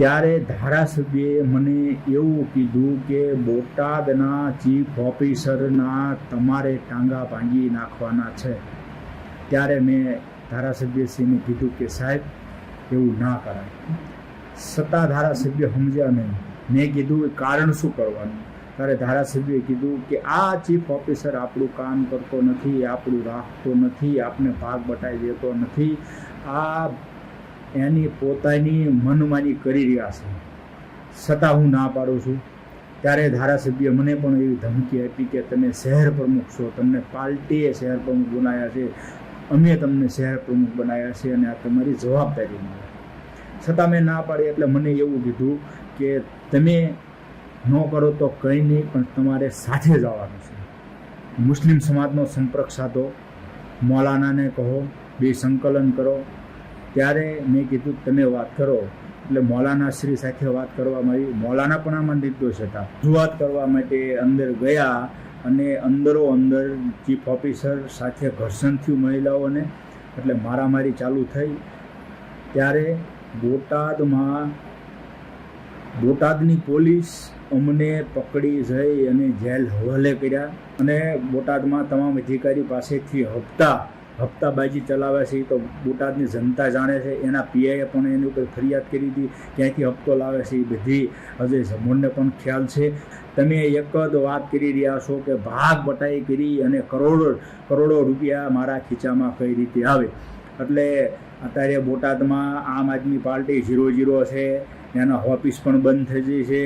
ત્યારે ધારાસભ્યએ મને એવું કીધું કે બોટાદના ચીફ ઓફિસરના તમારે ટાંગા ભાંગી નાખવાના છે. ત્યારે મેં ધારાસભ્યશ્રીને કીધું કે સાહેબ, એવું ના કરાય. સત્તા ધારાસભ્ય સમજ્યા નહીં. મેં કીધું, એ કારણ શું કરવાનું? ત્યારે ધારાસભ્યએ કીધું કે, આ ચીફ ઓફિસર આપણું કામ કરતો નથી, આપણું રાખતો નથી, આપને ભાગ બટાઈ દેતો નથી. આ એની પોતાની મનમાની કરી રહ્યા છે. છતાં હું ના પાડું છું. ત્યારે ધારાસભ્ય મને પણ એવી ધમકી આપી કે તમે શહેર પ્રમુખ છો. તમને પાર્ટીએ શહેર પ્રમુખ બનાવ્યા છે. અમે તમને શહેર પ્રમુખ બનાવ્યા છે અને આ તમારી જવાબદારી છતાં મેં ના પાડી એટલે મને એવું કીધું કે તમે ન કરો તો કંઈ નહીં, પણ તમારે સાથે જવાનું છે. મુસ્લિમ સમાજનો સંપર્ક સાધો. મૌલાનાને કહો, બે સંકલન કરો. ત્યારે મેં કીધું તમે વાત કરો. એટલે મૌલાના શ્રી સાથે વાત કરવામાં આવી મૌલાના પણ આમાં નિર્દોષ હતા. રજૂઆત કરવા માટે અંદર ગયા અને અંદરો અંદર ચીફ ઓફિસર સાથે ઘર્ષણ થયું મહિલાઓને. એટલે મારામારી ચાલુ થઈ. ત્યારે બોટાદમાં, બોટાદની પોલીસ અમને પકડી જઈ અને જેલ હવાલે કર્યા. અને બોટાદમાં તમામ અધિકારી પાસેથી હપ્તા હપ્તાબાજી ચલાવે છે, એ તો બોટાદની જનતા જાણે છે. એના પીઆઈએ પણ એની ઉપર ફરિયાદ કરી હતી ક્યાંથી હપ્તો લાવે છે એ બધી અજય જમોરને પણ ખ્યાલ છે. તમે એક જ વાત કરી રહ્યા છો કે ભાગ બટાઈ કરી અને કરોડો કરોડો રૂપિયા મારા ખીચામાં કઈ રીતે આવે? એટલે અત્યારે બોટાદમાં આમ આદમી પાર્ટી ઝીરો ઝીરો છે, એના ઓફિસ પણ બંધ થઈ ગઈ છે.